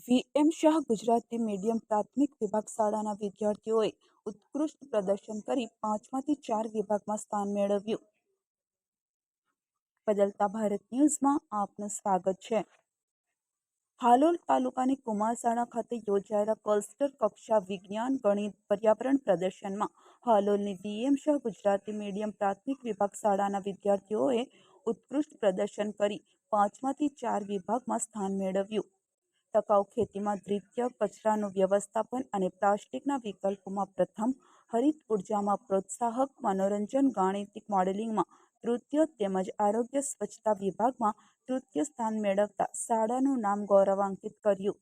VM Shah Gujarati medium પ્રાથમિક વિભાગ શાળાના વિદ્યાર્થીઓએ ઉત્કૃષ્ટ પ્રદર્શન કરી પાંચમાંથી ચાર વિભાગમાં સ્થાન મેળવ્યું. બદલતા ભારત ન્યૂઝમાં આપનું સ્વાગત છે. હાલોલ તાલુકાની કુમારસાણા ખાતે યોજાયેલા કલસ્ટર કક્ષા વિજ્ઞાન, ગણિત, પર્યાવરણ પ્રદર્શનમાં હાલોલની V M Shah Gujarati medium પ્રાથમિક વિભાગ શાળાના વિદ્યાર્થીઓએ ઉત્કૃષ્ટ પ્રદર્શન કરી પાંચમાંથી ચાર વિભાગમાં સ્થાન મેળવ્યું. ટકાઉ ખેતીમાં દ્વિતીય, કચરાનું વ્યવસ્થાપન અને પ્લાસ્ટિકના વિકલ્પોમાં પ્રથમ, હરિત ઉર્જામાં પ્રોત્સાહક, મનોરંજન ગાણિતિક મોડેલિંગમાં તૃતીય તેમજ આરોગ્ય સ્વચ્છતા વિભાગમાં તૃતીય સ્થાન મેળવતા શાળાનું નામ ગૌરવાન્વિત કર્યું.